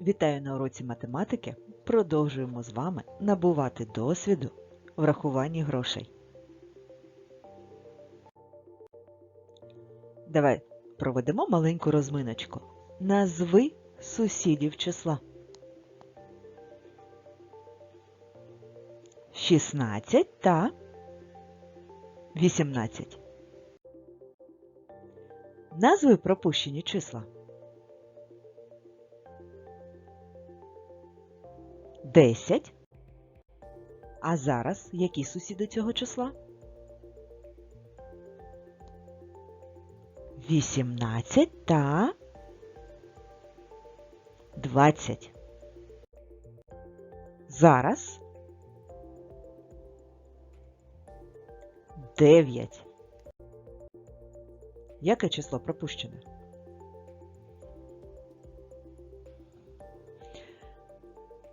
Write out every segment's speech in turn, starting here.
Вітаю на уроці математики. Продовжуємо з вами набувати досвіду в рахуванні грошей. Давай проведемо маленьку розминочку. Назви сусідів числа. 16 та 18. Назви пропущені числа. 10. А зараз які сусіди цього числа? 18 та 20. Зараз 9. Яке число пропущене?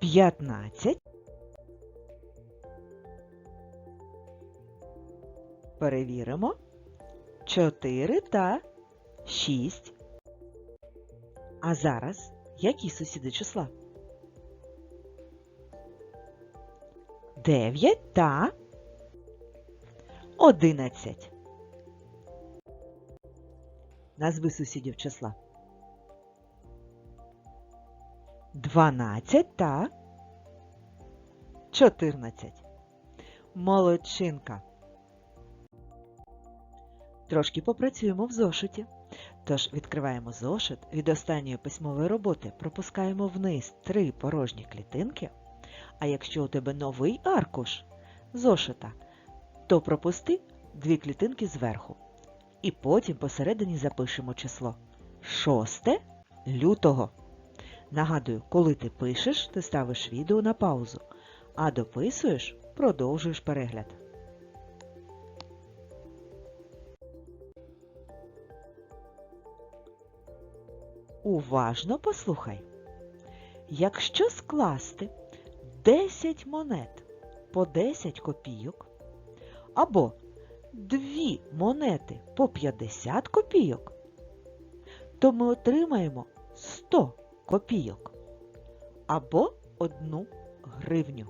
П'ятнадцять. Перевіримо. Чотири та шість. А зараз які сусіди числа? Дев'ять та одинадцять. Назви сусідів числа. 12 та 14. Молодчинка. Трошки попрацюємо в зошиті. Тож відкриваємо зошит від останньої письмової роботи, пропускаємо вниз три порожні клітинки. А якщо у тебе новий аркуш зошита, то пропусти дві клітинки зверху. І потім посередині запишемо число 6 лютого. Нагадую, коли ти пишеш, ти ставиш відео на паузу, а дописуєш, продовжуєш перегляд. Уважно послухай. Якщо скласти 10 монет по 10 копійок або дві монети по 50 копійок, то ми отримаємо 100 копійок або одну гривню.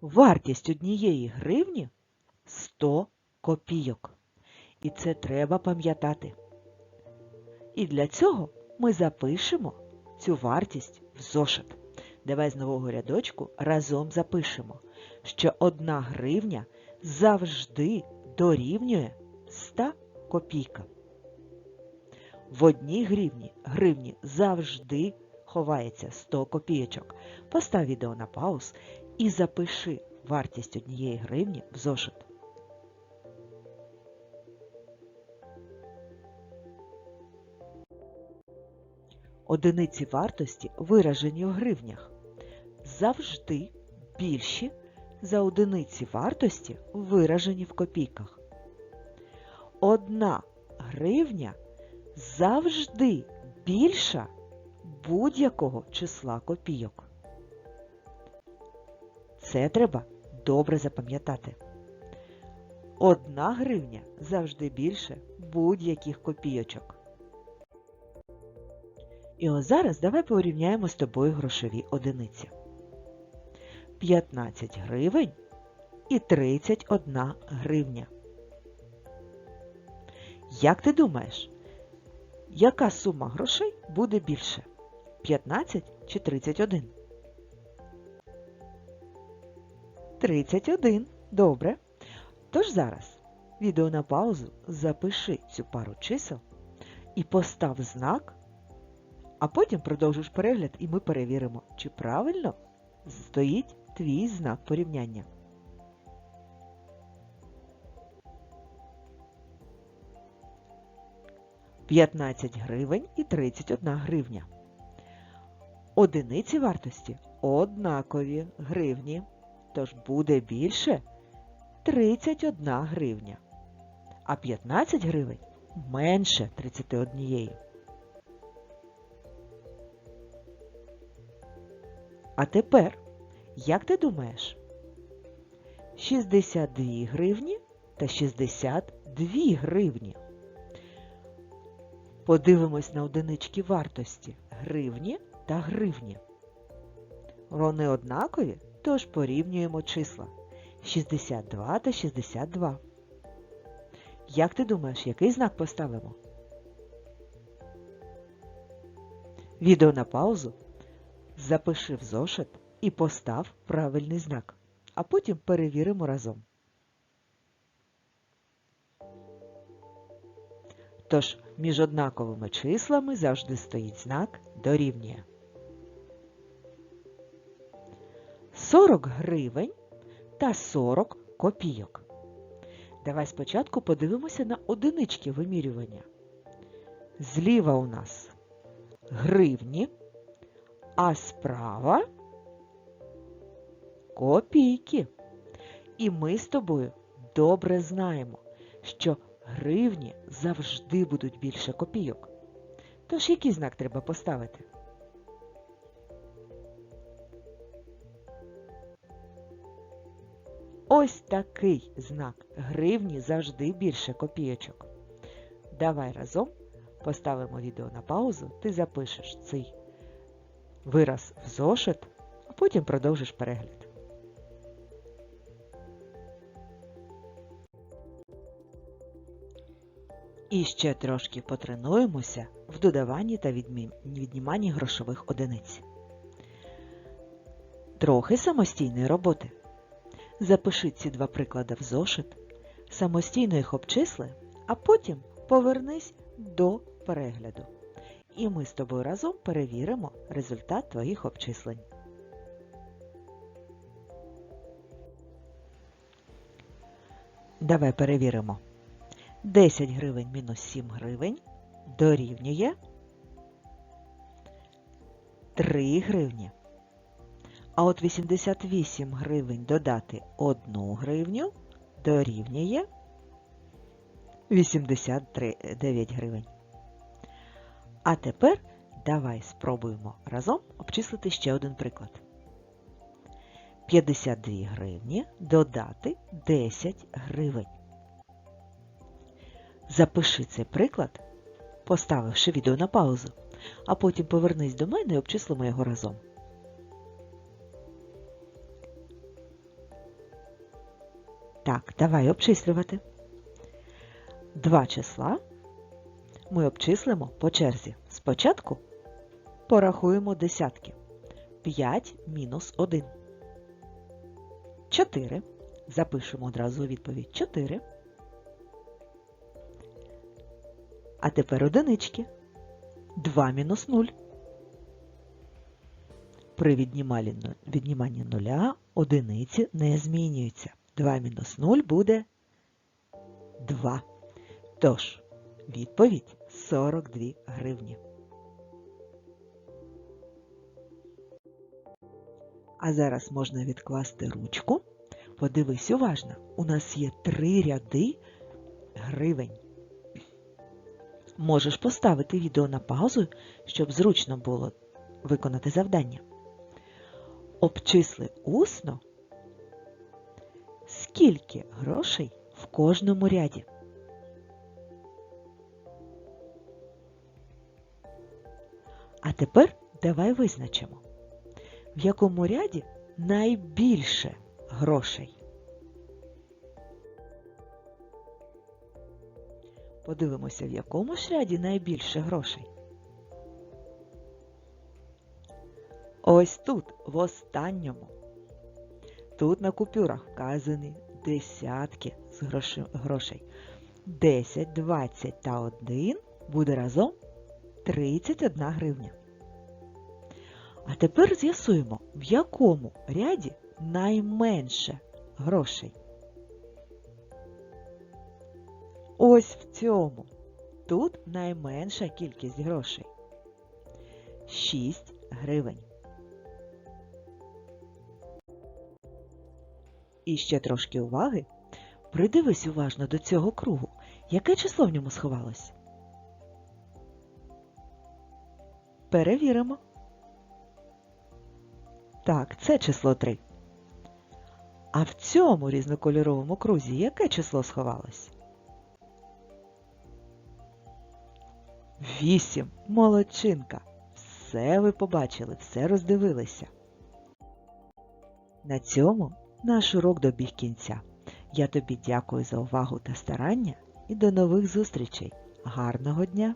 Вартість однієї гривні 100 копійок. І це треба пам'ятати. І для цього ми запишемо цю вартість в зошит. Давай з нового рядочку разом запишемо, що одна гривня завжди дорівнює 100 копійкам. В одній гривні гривні завжди ховається 100 копійочок. Постав відео на пауз і запиши вартість однієї гривні в зошит. Одиниці вартості виражені у гривнях. Завжди більші за одиниці вартості виражені в копійках. Одна гривня завжди більша будь-якого числа копійок. Це треба добре запам'ятати. Одна гривня завжди більше будь-яких копійочок. І ось зараз давай порівняємо з тобою грошові одиниці. 15 гривень і 31 гривня. Як ти думаєш, яка сума грошей буде більше? 15 чи 31? 31. Добре. Тож зараз відео на паузу запиши цю пару чисел і постав знак, а потім продовжиш перегляд і ми перевіримо, чи правильно стоїть твій знак порівняння. П'ятнадцять гривень і 31 гривня. Одиниці вартості однакові гривні, тож буде більше 31 гривня, а 15 гривень менше 31. А тепер, як ти думаєш? 62 гривні та 62 гривні. Подивимось на одинички вартості гривні та гривні. Вони однакові, тож порівнюємо числа 62 та 62. Як ти думаєш, який знак поставимо? Відео на паузу. Запиши в зошит і постав правильний знак, а потім перевіримо разом. Тож між однаковими числами завжди стоїть знак дорівнює. 40 гривень та 40 копійок. Давай спочатку подивимося на одинички вимірювання. Зліва у нас гривні, а справа копійки. І ми з тобою добре знаємо, що гривні завжди будуть більше копійок. Тож який знак треба поставити? Ось такий знак гривні завжди більше копійочок. Давай разом поставимо відео на паузу, ти запишеш цей вираз в зошит, а потім продовжиш перегляд. І ще трошки потренуємося в додаванні та відніманні грошових одиниць. Трохи самостійної роботи. Запиши ці два приклади в зошит, самостійно їх обчисли, а потім повернись до перегляду. І ми з тобою разом перевіримо результат твоїх обчислень. Давай перевіримо. 10 гривень мінус 7 гривень дорівнює 3 гривні. А от 88 гривень додати 1 гривню дорівнює 89 гривень. А тепер давай спробуємо разом обчислити ще один приклад. 52 гривні додати 10 гривень. Запиши цей приклад, поставивши відео на паузу, а потім повернись до мене і обчислимо його разом. Так, давай обчислювати. Два числа ми обчислимо по черзі. Спочатку порахуємо десятки. 5 мінус 1. 4. Запишемо одразу відповідь 4. А тепер одинички. 2 мінус 0. При відніманні нуля одиниці не змінюються. 2 мінус 0 буде 2. Тож, відповідь 42 гривні. А зараз можна відкласти ручку. Подивись уважно, у нас є три ряди гривень. Можеш поставити відео на паузу, щоб зручно було виконати завдання. Обчисли усно, скільки грошей в кожному ряді. А тепер давай визначимо, в якому ряді найбільше грошей. Подивимося, в якому ж ряді найбільше грошей. Ось тут, в останньому. Тут на купюрах вказані десятки з грошей. 10, 20 та 1 буде разом 31 гривня. А тепер з'ясуємо, в якому ряді найменше грошей. Ось в цьому. Тут найменша кількість грошей. 6 гривень. І ще трошки уваги. Придивись уважно до цього кругу. Яке число в ньому сховалось? Перевіримо. Так, це число 3. А в цьому різнокольоровому крузі яке число сховалось? Вісім. Молодчинка. Все ви побачили, все роздивилися. На цьому наш урок добіг кінця. Я тобі дякую за увагу та старання і до нових зустрічей. Гарного дня!